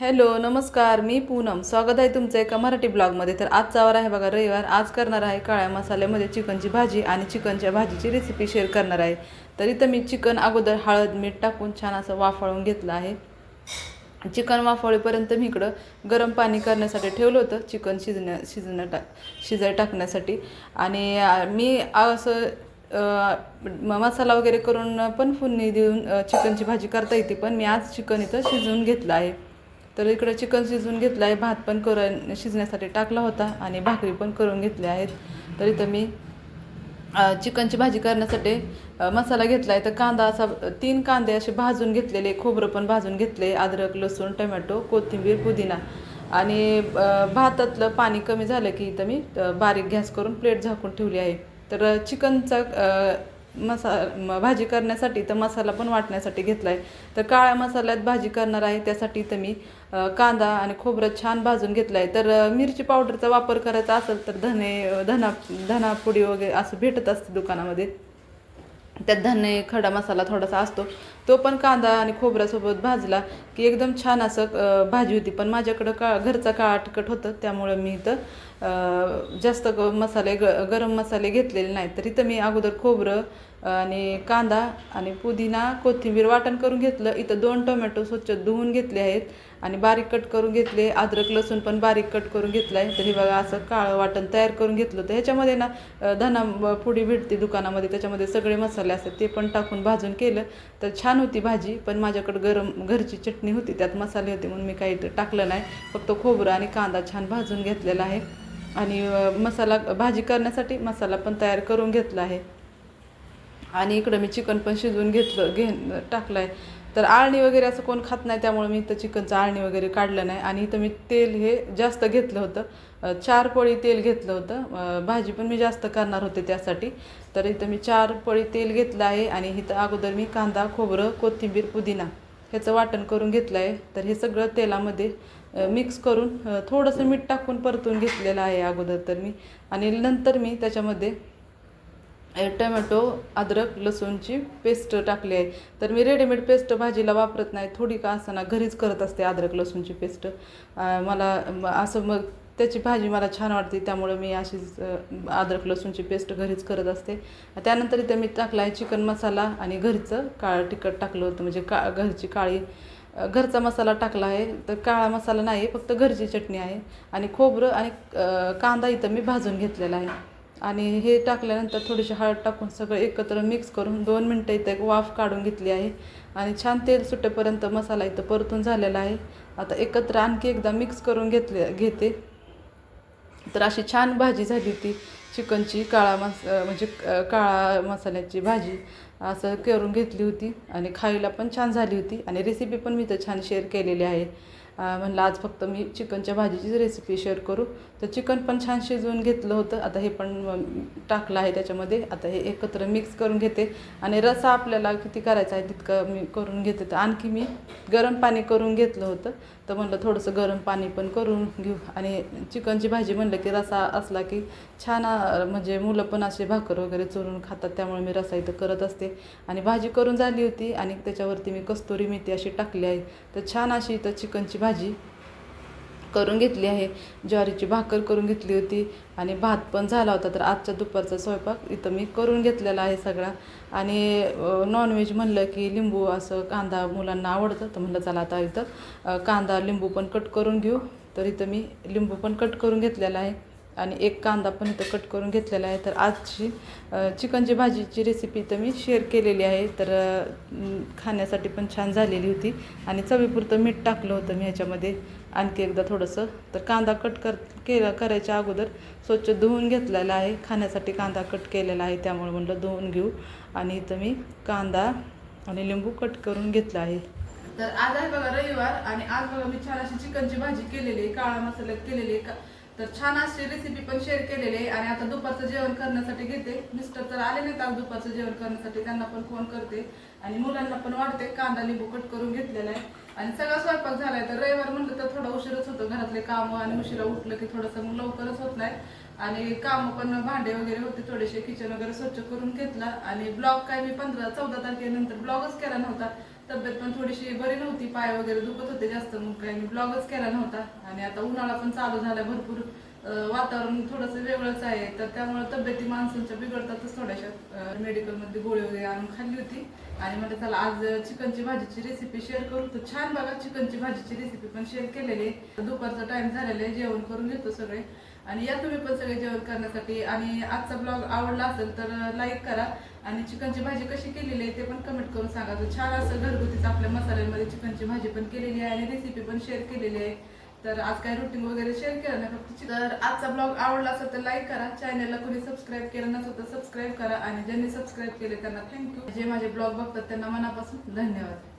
Hello नमस्कार मी पूनम. स्वागत आहे तुमचं एका मराठी ब्लॉगमध्ये. तर आजचा वार आहे बघा रविवार. आज करणार आहे काळ्या मसाल्यामध्ये चिकनची भाजी आणि चिकनच्या भाजीची रेसिपी शेअर करणार आहे. तर इथं मी चिकन अगोदर हळद मीठ टाकून छान असं वाफाळून घेतलं आहे. चिकन वाफाळेपर्यंत मी इकडं गरम पाणी करण्यासाठी ठेवलं होतं चिकन शिजण्या शिजण्या टा शिजाय टाकण्यासाठी. आणि मी असं मसाला वगैरे करून पण फोडणी देऊन चिकनची भाजी करता येते पण मी आज चिकन इथं शिजवून घेतलं आहे. तर इकडं चिकन शिजवून घेतलं आहे. भात पण करून शिजण्यासाठी टाकला होता आणि भाकरी पण करून घेतल्या आहेत. तर इथं मी चिकनची भाजी करण्यासाठी मसाला घेतला आहे. तर कांदा असा तीन कांदे असे भाजून घेतलेले खोबरं पण भाजून घेतले अद्रक लसूण टमॅटो कोथिंबीर पुदिना आणि भातातलं पाणी कमी झालं की इथं मी बारीक गॅस करून प्लेट झाकून ठेवली आहे. तर चिकनचा मसा म- भाजी करण्यासाठी तर मसाला पण वाटण्यासाठी घेतला आहे तर काळ्या मसाल्यात भाजी करणार आहे त्यासाठी तर मी कांदा आणि खोबरं छान भाजून घेतलं आहे तर मिरची पावडरचा वापर करायचा असेल तर धने धना धनापुडी वगैरे असं भेटत असते दुकानामध्ये. त्यात धने खडा मसाला थोडासा असतो. तो पण कांदा आणि खोबऱ्यासोबत भाजला की एकदम छान असं भाजी होती. पण माझ्याकडं का घरचा काळा तिखट होतं त्यामुळं मी इथं जास्त ग मसाले ग गरम मसाले घेतलेले नाहीत. तर इथं मी अगोदर खोबरं आणि कांदा आणि पुदिना कोथिंबीर वाटण करून घेतलं. इथं दोन टोमॅटो स्वच्छ धुवून घेतले आहेत आणि बारीक कट करून घेतले. अद्रक लसूण पण बारीक कट करून घेतलं आहे तर हे बघा असं काळं वाटण तयार करून घेतलं. होतं ह्याच्यामध्ये ना धना पुडी भेटते दुकानामध्ये. त्याच्यामध्ये सगळे मसाले असतात ते पण टाकून भाजून केलं. तर छान होती भाजी पण माझ्याकडं गरम घरची चटणी होती. त्यात मसाले होते म्हणून मी काही टाकलं नाही. फक्त खोबरं आणि कांदा छान भाजून घेतलेला आहे. आणि मसाला भाजी करण्यासाठी मसाला पण तयार करून घेतला आहे. आणि इकडं मी चिकन पण शिजवून घेतलं घे टाकलं आहे तर आळणी वगैरे असं कोण खात नाही त्यामुळे मी इथं चिकनचं आळणी वगैरे काढलं नाही. आणि इथं मी तेल हे जास्त घेतलं होतं. चार पळी तेल घेतलं होतं. भाजी पण मी जास्त करणार होते त्यासाठी. तर इथं मी चार पळी तेल घेतलं आहे आणि इथं अगोदर मी कांदा खोबरं कोथिंबीर पुदिना ह्याचं वाटण करून घेतलं आहे. तर हे सगळं तेलामध्ये मिक्स करून थोडंसं मीठ टाकून परतून घेतलेलं आहे अगोदर तर मी. आणि नंतर मी त्याच्यामध्ये टमॅटो अद्रक लसूणची पेस्ट टाकली आहे. तर मी रेडीमेड पेस्ट भाजीला वापरत नाही. थोडी का असताना घरीच करत असते अद्रक लसूणची पेस्ट. मला असं मग त्याची भाजी मला छान वाटते. त्यामुळं मी अशीच अद्रक लसूणची पेस्ट घरीच करत असते. त्यानंतर इथं मी टाकला आहे चिकन मसाला आणि घरचं काळं तिखट टाकलं होतं. म्हणजे का घरची काळी घरचा मसाला टाकला आहे. तर काळा मसाला नाही फक्त घरची चटणी आहे. आणि खोबरं आणि कांदा इथं मी भाजून घेतलेला आहे. आणि हे टाकल्यानंतर थोडीशी हळद टाकून सगळं एकत्र मिक्स करून दोन मिनटं इथं एक वाफ काढून घेतली आहे. आणि छान तेल सुटेपर्यंत मसाला इथं परतून झालेला आहे. आता एकत्र आणखी एकदा मिक्स करून घेतले घेते. तर अशी छान भाजी झाली ती चिकनची काळा मस म्हणजे काळा मसाल्याची भाजी. असं करून घेतली होती आणि खायला पण छान झाली होती. आणि रेसिपी पण मी तर छान शेअर केलेली आहे. म्हणलं आज फक्त मी चिकनच्या भाजीचीच रेसिपी शेअर करू. तर चिकन पण छान शिजवून घेतलं होतं. आता हे पण टाकलं आहे त्याच्यामध्ये. आता हे एकत्र मिक्स करून घेते. आणि रसा आपल्याला किती करायचा आहे तितकं मी करून घेते. तर आणखी मी गरम पाणी करून घेतलं होतं. तर म्हणलं थोडंसं गरम पाणी पण करून घेऊ. आणि चिकनची भाजी म्हणलं की रसा असला की छान म्हणजे मुलं पण असे भाकर वगैरे चोरून खातात. त्यामुळे मी रसा इथं करत असते. आणि भाजी करून झाली होती. आणि त्याच्यावरती मी कस्तुरी मेथी अशी टाकली आहे. तर छान अशी इथं चिकनची भाजी भाजी करून घेतली आहे. ज्वारीची भाकर करून घेतली होती आणि भात पण झाला होता. तर आजच्या दुपारचा स्वयंपाक इथं मी करून घेतलेला आहे सगळा. आणि नॉनव्हेज म्हणलं की लिंबू असं कांदा मुलांना आवडतं तर म्हणलं चला आता इथं कांदा लिंबू पण कट करून घेऊ. तर इथं मी लिंबू पण कट करून घेतलेला आहे. आणि एक कांदा पण इथं कट करून घेतलेला आहे. तर आजची चिकनची भाजीची रेसिपी इथं मी शेअर केलेली आहे. तर खाण्यासाठी पण छान झालेली होती. आणि चवीपुरतं मीठ टाकलं होतं मी ह्याच्यामध्ये आणखी एकदा थोडंसं. तर कांदा कट कर केला करायच्या अगोदर स्वच्छ धुवून घेतलेला आहे. खाण्यासाठी कांदा कट केलेला आहे. त्यामुळे म्हटलं धुवून घेऊ. आणि इथं मी कांदा आणि लिंबू कट करून घेतला आहे. तर आज आहे बघा रविवार. आणि आज बघा मी छान अशी चिकनची भाजी केलेली आहे. काळा मसाल्यात केलेली आहे. का तर छान अशी रेसिपी पण शेअर केलेली आहे. आणि आता दुपारचं जेवण करण्यासाठी घेते. मिस्टर तर आले नाहीत आज दुपारचं जेवण करण्यासाठी. त्यांना पण फोन करते. आणि मुलांना पण वाढते. कांदा लिंबू कट करून घेतलेला आहे. आणि सगळा स्वयंपाक झालाय. तर रविवार म्हणलं तर थोडा उशीरच होतो घरातले काम आणि उशिरा उठलं की थोडंसं मग लवकरच होत नाही. आणि काम पण भांडे वगैरे होते. थोडेसे किचन वगैरे स्वच्छ करून घेतला. आणि ब्लॉग काय मी पंधरा चौदा तारखेनंतर ब्लॉगच केला नव्हता. तब्येत पण थोडीशी बरी नव्हती पाय वगैरे दुखत होते जास्त मग काही मी ब्लॉगच केला नव्हता. आणि आता उन्हाळा पण चालू झाला भरपूर वातावरण थोडंसं वेगळंच आहे. तर त्यामुळे तब्येती माणसांच्या बिघडतातच थोड्याशा. मेडिकलमध्ये गोळी वगैरे आणून खाल्ली होती. आणि म्हणजे चला आज चिकनची भाजीची रेसिपी शेअर करू. तर छान बघा चिकनची भाजीची रेसिपी पण शेअर केलेली आहे. दुपारचा टाइम झालेला आहे जेवण करून घेतो सगळे. आणि या तुम्ही पण सगळे जेवण करण्यासाठी आणि आजचा ब्लॉग आवडला असेल तर लाईक करा. आणि चिकनची भाजी कशी केलेली आहे ते पण कमेंट करून सांगा. तर छान असं घरगुतीच आपल्या मसाल्यांमध्ये चिकनची भाजी पण केलेली आहे आणि रेसिपी पण शेअर केलेली आहे. तर आज काय रुटीन वगैरे शेअर केलं नाही फक्त तर आजचा ब्लॉग आवडला असेल तर लाईक करा. चॅनलला कोणी सबस्क्राईब केलं नसेल तर सबस्क्राईब करा. आणि ज्यांनी सबस्क्राईब केले त्यांना थँक्यू जे माझे ब्लॉग बघतात त्यांना मनापासून धन्यवाद.